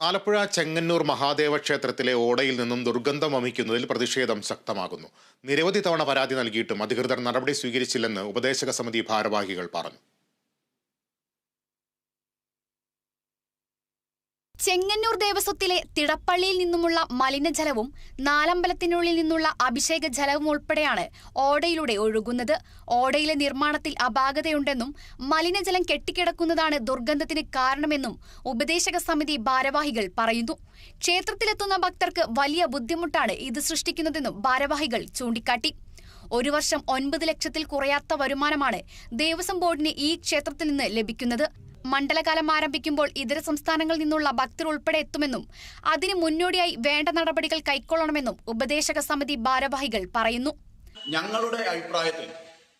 ആലപ്പുഴ ചെങ്ങന്നൂർ മഹാദേവ ക്ഷേത്രത്തിലെ ഓടയിൽ നിന്നും ദുർഗന്ധം വമിക്കുന്നതിൽ പ്രതിഷേധം ശക്തമാകുന്നു. നിരവധി തവണ പരാതി നൽകിയിട്ടും അധികൃതർ നടപടി സ്വീകരിച്ചില്ലെന്ന് ഉപദേശക സമിതി ഭാരവാഹികൾ പറഞ്ഞു. ചെങ്ങന്നൂർ ദേവസ്വത്തിലെ തിടപ്പള്ളിയിൽ നിന്നുമുള്ള മലിനജലവും നാലമ്പലത്തിനുള്ളിൽ നിന്നുള്ള അഭിഷേക ജലവും ഉൾപ്പെടെയാണ് ഓടയിലൂടെ ഒഴുകുന്നത്. ഓടയിലെ നിർമ്മാണത്തിൽ അപാകതയുണ്ടെന്നും മലിനജലം കെട്ടിക്കിടക്കുന്നതാണ് ദുർഗന്ധത്തിന് കാരണമെന്നും ഉപദേശക സമിതി ഭാരവാഹികൾ പറയുന്നു. ക്ഷേത്രത്തിലെത്തുന്ന ഭക്തർക്ക് വലിയ ബുദ്ധിമുട്ടാണ് ഇത് സൃഷ്ടിക്കുന്നതെന്നും ഭാരവാഹികൾ ചൂണ്ടിക്കാട്ടി. ഒരു വർഷം ഒൻപത് ലക്ഷത്തിൽ കുറയാത്ത വരുമാനമാണ് ദേവസ്വം ബോർഡിന് ഈ ക്ഷേത്രത്തിൽ നിന്ന് ലഭിക്കുന്നത്. മണ്ഡലകാലം ആരംഭിക്കുമ്പോൾ ഇതര സംസ്ഥാനങ്ങളിൽ നിന്നുള്ള ഭക്തർ ഉൾപ്പെടെ എത്തുമെന്നും അതിന് മുന്നോടിയായി വേണ്ട നടപടികൾ കൈക്കൊള്ളണമെന്നും ഉപദേശക സമിതി ഭാരവാഹികൾ പറയുന്നു. ഞങ്ങളുടെ അഭിപ്രായത്തിൽ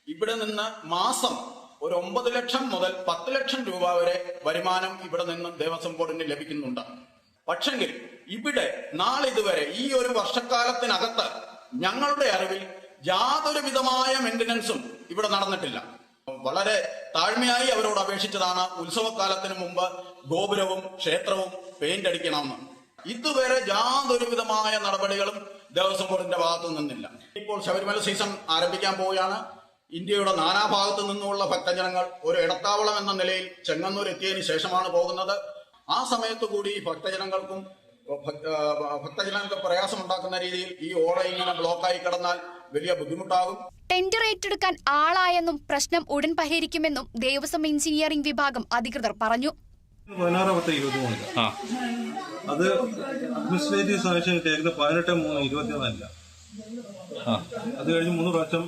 ഇവിടെ നിന്ന് മാസം ഒരു ഒമ്പത് ലക്ഷം മുതൽ പത്ത് ലക്ഷം രൂപ വരെ വരുമാനം ഇവിടെ നിന്ന് ദേവസ്വം ബോർഡിന് ലഭിക്കുന്നുണ്ട്. പക്ഷെങ്കിൽ ഇവിടെ നാളിതുവരെ ഈ ഒരു വർഷക്കാലത്തിനകത്ത് ഞങ്ങളുടെ അറിവിൽ യാതൊരു വിധമായ മെയിന്റനൻസും ഇവിടെ നടന്നിട്ടില്ല. വളരെ താഴ്മയായി അവരോട് അപേക്ഷിച്ചതാണ് ഉത്സവകാലത്തിന് മുമ്പ് ഗോപുരവും ക്ഷേത്രവും പെയിന്റ് അടിക്കണമെന്ന്. ഇതുവരെ യാതൊരുവിധമായ നടപടികളും ദേവസ്വം ബോർഡിന്റെ ഭാഗത്തു നിന്നില്ല. ഇപ്പോൾ ശബരിമല സീസൺ ആരംഭിക്കാൻ പോവുകയാണ്. ഇന്ത്യയുടെ നാനാഭാഗത്തു നിന്നുമുള്ള ഭക്തജനങ്ങൾ ഒരു ഇടത്താവളം എന്ന നിലയിൽ ചെങ്ങന്നൂർ എത്തിയതിനു ശേഷമാണ് പോകുന്നത്. ആ സമയത്ത് കൂടി ഭക്തജനങ്ങൾക്കും ഭക്ത- ഭക്തജനങ്ങൾക്ക് പ്രയാസമുണ്ടാക്കുന്ന രീതിയിൽ ഈ ഓട ഇങ്ങനെ ബ്ലോക്കായി കിടന്നാൽ വലിയ ബുദ്ധിമുട്ടാകും. ടെൻഡർ ഏറ്റെടുക്കാൻ ആളായെന്നും പ്രശ്നം ഉടൻ പരിഹരിക്കുമെന്നും ദേവസ്വം എഞ്ചിനീയറിംഗ് വിഭാഗം അധികൃതർ പറഞ്ഞു. പതിനാറാമത്തെ പത്ത് ഇരുപത്തി മൂന്നിൽ. ആ. അത് അഡ്മിനിസ്ട്രേറ്റീവ് സാങ്ഷൻ കിട്ടിയേക്കുന്നത് പതിനെട്ട് മൂന്ന് ഇരുപത്തിനാലില്ല ആ. അത് കഴിഞ്ഞ് മൂന്ന് പ്രാവശ്യം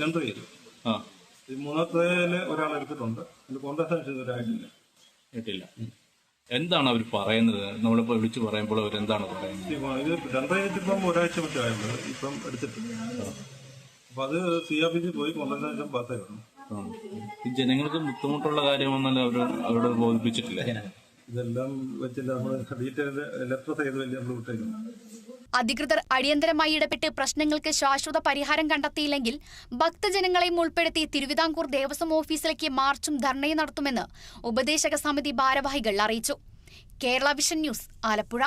ടെൻഡർ ചെയ്തു. മൂന്നാമത്തേൽ ഒരാൾ എടുത്തിട്ടുണ്ട്. അതിന്റെ കോൺട്രാക്ട് സാങ്ഷൻ ഇതുവരായിട്ടില്ല കേട്ടില്ല എന്താണ് അവർ പറയുന്നത്? നമ്മളിപ്പോ വിളിച്ചു പറയുമ്പോൾ അവർ എന്താണ് പറയുന്നത്? ഇത് ഒരാഴ്ച മറ്റേ ആയുള്ളൂ. ഇപ്പം എടുത്തിട്ടുണ്ട് അപ്പൊ അത് സി ആർ പി സി പോയി പാസ്സായിരുന്നു ഈ ജനങ്ങൾക്ക് ബുദ്ധിമുട്ടുള്ള കാര്യമൊന്നല്ല അവർ അവരോട് ബോധിപ്പിച്ചിട്ടില്ല? ഇതെല്ലാം വെച്ചിട്ട് നമ്മൾ ഡീറ്റെയിൽ ലെറ്റർ ചെയ്ത് വലിയ നമ്മൾ വിട്ടേക്കുന്നു. അധികൃതർ അടിയന്തരമായി ഇടപെട്ട് പ്രശ്നങ്ങൾക്ക് ശാശ്വത പരിഹാരം കണ്ടെത്തിയില്ലെങ്കിൽ ഭക്തജനങ്ങളെയും ഉൾപ്പെടുത്തി തിരുവിതാംകൂർ ദേവസ്വം ഓഫീസിലേക്ക് മാർച്ചും ധർണയും നടത്തുമെന്ന് ഉപദേശക സമിതി ഭാരവാഹികൾ അറിയിച്ചു. Kerala vision news Alappuzha.